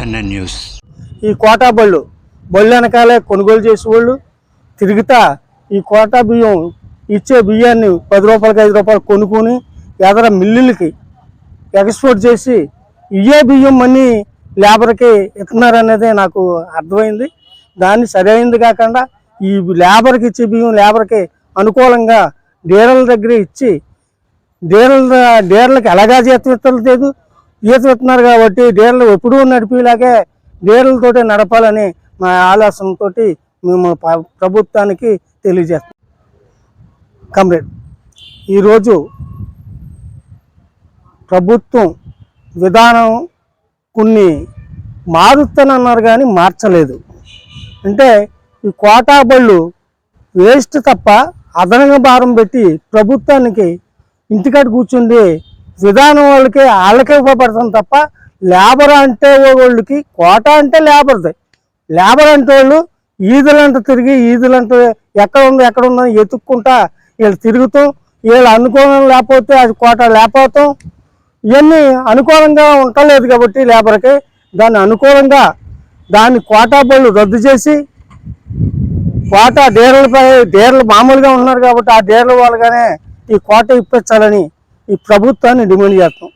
NN news. ఈ quota బళ్ళు బళ్ళు వెనకాలే కొనుగోలు చేసేవాళ్ళు. తిరుగుతా ఈ కోటా బియ్యం ఇచ్చే బియ్యాన్ని పది రూపాయలకి ఐదు రూపాయలు కొనుక్కొని ఎదర మిల్లులకి ఎక్స్పోర్ట్ చేసి ఇయ్యే బియ్యం మనీ లేబర్కి ఇస్తున్నారనేది నాకు అర్థమైంది. దాన్ని సరైనది కాకుండా ఈ లేబర్కి ఇచ్చే బియ్యం లేబర్కి అనుకూలంగా డీలర్ల దగ్గర ఇచ్చి డీలర్ల డీలర్లకు ఎలాగా జీతం ఇస్తలేదు ఈత ఇస్తున్నారు కాబట్టి డీలర్లు ఎప్పుడూ నడిపేలాగే డీలర్లతోటి నడపాలని మా ఆలోచనతో మేము ప్రభుత్వానికి తెలియజేస్తాం కమ్రేడ్ ఈరోజు ప్రభుత్వం విధానం కొన్ని మారుస్తానన్నారు కానీ మార్చలేదు. అంటే ఈ కోటా బళ్ళు వేస్ట్ తప్ప అదనంగా భారం పెట్టి ప్రభుత్వానికి ఇంటికాడ కూర్చుండి విధానం వాళ్ళకి వాళ్ళకే ఉపయోగపడుతుంది తప్ప లేబర్ అంటే వాళ్ళకి కోట అంటే లేబర్ది. లేబర్ అంటే వాళ్ళు ఈదులంట తిరిగి ఈదులంట ఎక్కడ ఉందో ఎక్కడ ఉందో ఎతుక్కుంటా వీళ్ళు తిరుగుతాం. వీళ్ళు అనుకూలం లేకపోతే అది కోట లేకపోతాం. ఇవన్నీ అనుకూలంగా ఉండలేదు కాబట్టి లేబర్కి దాన్ని అనుకూలంగా దాన్ని కోటా బళ్ళు రద్దు చేసి కోట డేర్లపై డేర్లు మామూలుగా ఉన్నారు కాబట్టి ఆ డేర్ల వాళ్ళగానే ఈ కోట ఇప్పించాలని ఈ ప్రభుత్వాన్ని డిమాండ్ చేస్తాం.